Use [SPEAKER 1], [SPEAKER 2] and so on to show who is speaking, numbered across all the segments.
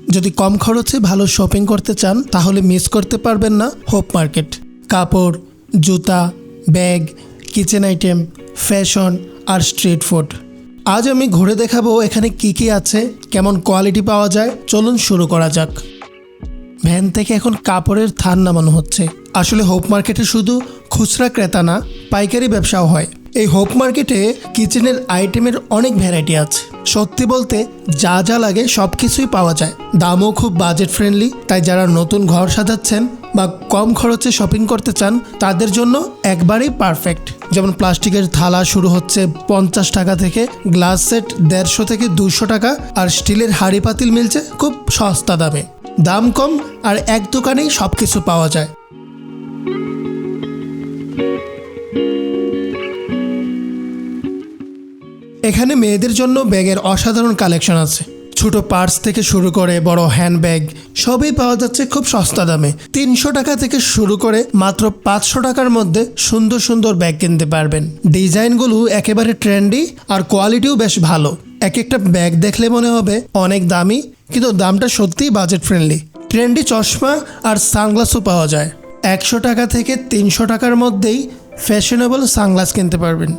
[SPEAKER 1] যদি কম খরচে ভালো শপিং করতে চান, তাহলে মিস করতে পারবেন না হোপ মার্কেট কাপড়, জুতা ব্যাগ কিচেন আইটেম ফ্যাশন আর স্ট্রিট ফুড আজ আমি ঘুরে দেখাবো এখানে কি কি আছে, কেমন কোয়ালিটি পাওয়া যায়। চলুন শুরু করা যাক। ভ্যান থেকে এখন কাপড়ের থান নামানো হচ্ছে। আসলে হোপ মার্কেটে শুধু খুচরা ক্রেতা না, পাইকারি ব্যবসাও হয়। এই হোপ মার্কেটে কিচেনের আইটেমের অনেক ভ্যারাইটি আছে। সত্যি বলতে, যা যা লাগে সব কিছুই পাওয়া যায়। দামও খুব বাজেট ফ্রেন্ডলি তাই যারা নতুন ঘর সাজাচ্ছেন বা কম খরচে শপিং করতে চান, তাদের জন্য একবারেই পারফেক্ট যেমন প্লাস্টিকের থালা শুরু হচ্ছে পঞ্চাশ টাকা থেকে গ্লাস সেট দেড়শো থেকে দুশো টাকা, আর স্টিলের হাঁড়ি পাতিল মিলছে খুব সস্তা দামে। দাম কম, আর এক দোকানেই সব কিছু পাওয়া যায়। এখানে মেয়েদের জন্য ব্যাগের অসাধারণ কালেকশন আছে। ছোট পার্স থেকে শুরু করে বড় হ্যান্ডব্যাগ, সবই পাওয়া যাচ্ছে খুব সস্তা দামে। তিনশো টাকা থেকে শুরু করে মাত্র পাঁচশো টাকার মধ্যে সুন্দর সুন্দর ব্যাগ কিনতে পারবেন। ডিজাইনগুলো একেবারে ট্রেন্ডি আর কোয়ালিটিও বেশ ভালো। এক একটা ব্যাগ দেখলে মনে হবে অনেক দামি, কিন্তু দামটা সত্যিই বাজেট ফ্রেন্ডলি। ট্রেন্ডি চশমা আর সানগ্লাসও পাওয়া যায়। একশো টাকা থেকে তিনশো টাকার মধ্যেই ফ্যাশনেবল সানগ্লাস কিনতে পারবেন।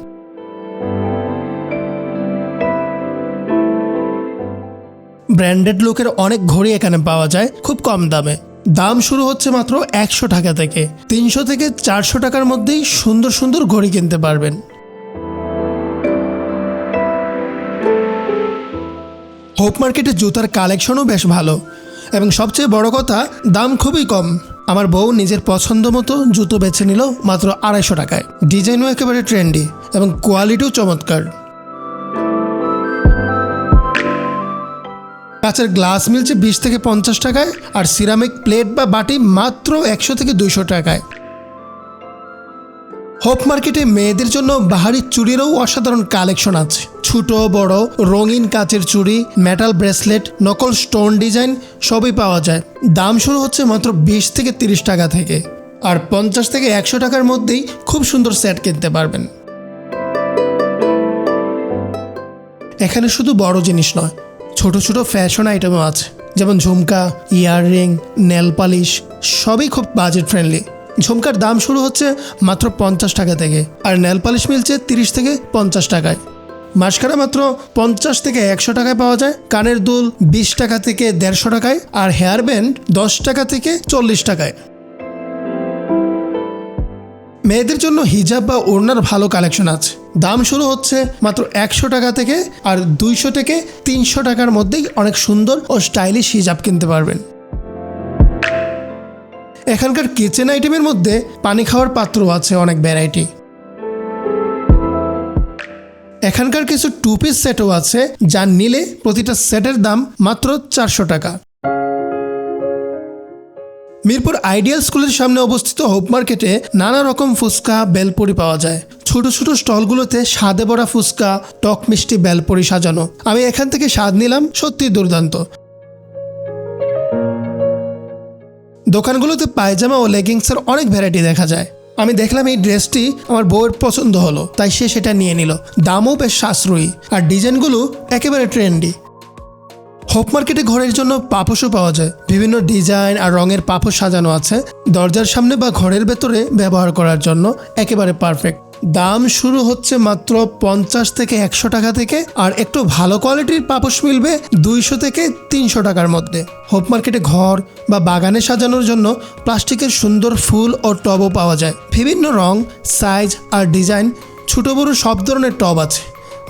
[SPEAKER 1] ব্র্যান্ডেড লোকের অনেক ঘড়ি এখানে পাওয়া যায়, খুব কম দামে। দাম শুরু হচ্ছে মাত্র একশো টাকা থেকে। তিনশো থেকে চারশো টাকার মধ্যেই সুন্দর সুন্দর ঘড়ি কিনতে পারবেন। হোপ মার্কেটে জুতার কালেকশনও বেশ ভালো। এবং সবচেয়ে বড় কথা, দাম খুবই কম। আমার বউ নিজের পছন্দ মতো জুতো বেছে নিল মাত্র আড়াইশো টাকায়। ডিজাইনও একেবারে ট্রেন্ডি এবং কোয়ালিটিও চমৎকার। কাঁচের গ্লাস মিলছে বিশ থেকে পঞ্চাশ টাকায় আর সিরামিক প্লেট বা বাটি মাত্র একশো থেকে দুইশো টাকায়। হোপ মার্কেটে মেয়েদের জন্য বাহারি চুড়িরও অসাধারণ কালেকশন আছে। ছোট, বড়, রঙিন কাচের চুড়ি, মেটাল ব্রেসলেট, নকল স্টোন ডিজাইন সবই পাওয়া যায়। দাম শুরু হচ্ছে মাত্র বিশ থেকে তিরিশ টাকা থেকে। আর পঞ্চাশ থেকে একশো টাকার মধ্যেই খুব সুন্দর সেট কিনতে পারবেন। এখানে শুধু বড় জিনিস নয় ছোট ছোট ফ্যাশন আইটেমও আছে। যেমন ঝুমকা ইয়াররিং নেল পালিশ সবই খুব বাজেট ফ্রেন্ডলি ঝুমকার দাম শুরু হচ্ছে মাত্র পঞ্চাশ টাকা থেকে, আর নেল পালিশ মিলছে তিরিশ থেকে পঞ্চাশ টাকায়। মাসকারা মাত্র পঞ্চাশ থেকে একশো টাকায় পাওয়া যায়, কানের দুল বিশ টাকা থেকে দেড়শো টাকায়, আর হেয়ার ব্যান্ড দশ টাকা থেকে চল্লিশ টাকায়। মেয়েদের জন্য হিজাব বা ওড়নার ভালো কালেকশন আছে। দাম শুরু হচ্ছে মাত্র একশো টাকা থেকে আর দুইশো থেকে তিনশো টাকার মধ্যেই অনেক সুন্দর ও স্টাইলিশ হিজাব কিনতে পারবেন। এখানকার কিচেন আইটেমের মধ্যে পানি খাওয়ার পাত্র আছে অনেক ভ্যারাইটি এখানকার কিছু টু পিস সেটও আছে যা নিলে প্রতিটা সেটের দাম মাত্র চারশো টাকা। মিরপুর আইডিয়াল স্কুলের সামনে অবস্থিত হোপ মার্কেটে নানা রকম ফুচকা, বেলপুরি পাওয়া যায়। ছোট ছোট স্টলগুলোতে স্বাদে ভরা ফুচকা, টক মিষ্টি, বেলপুরি সাজানো। আমি এখান থেকে স্বাদ নিলাম সত্যি দুর্দান্ত। দোকানগুলোতে পায়জামা ও লেগিংসের অনেক ভ্যারাইটি দেখা যায়। আমি দেখলাম এই ড্রেসটি আমার বউয়ের পছন্দ হলো, তাই সে সেটা নিয়ে নিল। দামও বেশ সাশ্রয়ী, আর ডিজাইনগুলো একেবারে ট্রেন্ডি হোপ মার্কেটে ঘরের জন্য পাপোশও পাওয়া যায়। বিভিন্ন ডিজাইন আর রঙের পাপোশ সাজানো আছে দরজার সামনে বা ঘরের ভেতরে ব্যবহার করার জন্য, একেবারে পারফেক্ট দাম শুরু হচ্ছে মাত্র পঞ্চাশ থেকে একশো টাকা থেকে আর একটু ভালো কোয়ালিটির পাপোশ মিলবে দুইশো থেকে তিনশো টাকার মধ্যে। হোপ মার্কেটে ঘর বা বাগানে সাজানোর জন্য প্লাস্টিকের সুন্দর ফুল ও টবও পাওয়া যায়। বিভিন্ন রং সাইজ আর ডিজাইন ছোট বড় সব ধরনের টব আছে।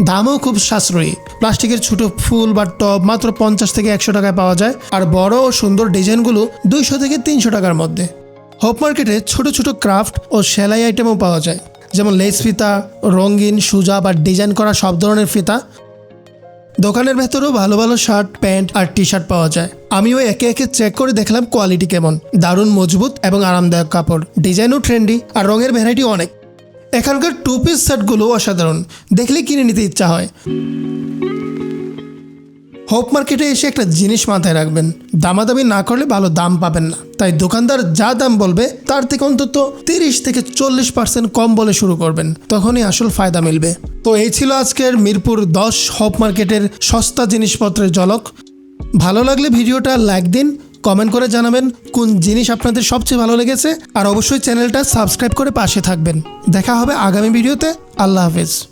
[SPEAKER 1] দামও খুব সাশ্রয়ী। প্লাস্টিকের ছোট ফুল বা টব মাত্র পঞ্চাশ থেকে একশো টাকায় পাওয়া যায়। আর বড় ও সুন্দর ডিজাইনগুলো দুইশো থেকে তিনশো টাকার মধ্যে। হোপ মার্কেটে ছোট ছোট ক্রাফট ও সেলাই আইটেমও পাওয়া যায়। যেমন লেস ফিতা, রঙিন সুজা বা ডিজাইন করা সব ধরনের ফিতা। দোকানের ভেতরেও ভালো ভালো শার্ট, প্যান্ট আর টি শার্ট পাওয়া যায়। আমিও একে একে চেক করে দেখলাম কোয়ালিটি কেমন। দারুণ মজবুত এবং আরামদায়ক কাপড়। ডিজাইনও ট্রেন্ডি আর রঙের ভ্যারাইটি অনেক। এখানকার টু পিস সেটগুলো অসাধারণ। দেখলে কিনে নিতে ইচ্ছা হয়। হোপ মার্কেটে এসে একটা জিনিস মাথায় রাখবেন। দামাদামি না করলে ভালো দাম পাবেন না। তাই দোকানদার যা দাম বলবে, তার থেকে অন্তত তিরিশ থেকে চল্লিশ পার্সেন্ট কম বলে শুরু করবেন। তখনই আসল ফায়দা মিলবে। তো এই ছিল আজকের মিরপুর দশ হোপ মার্কেটের সস্তা জিনিসপত্রের ঝলক। ভালো লাগলে ভিডিওটা লাইক দিন, কমেন্ট করে জানাবেন কোন জিনিস আপনাদের সবচেয়ে ভালো লেগেছে। আর অবশ্যই চ্যানেলটা সাবস্ক্রাইব করে পাশে থাকবেন। দেখা হবে আগামী ভিডিওতে। আল্লাহ হাফেজ।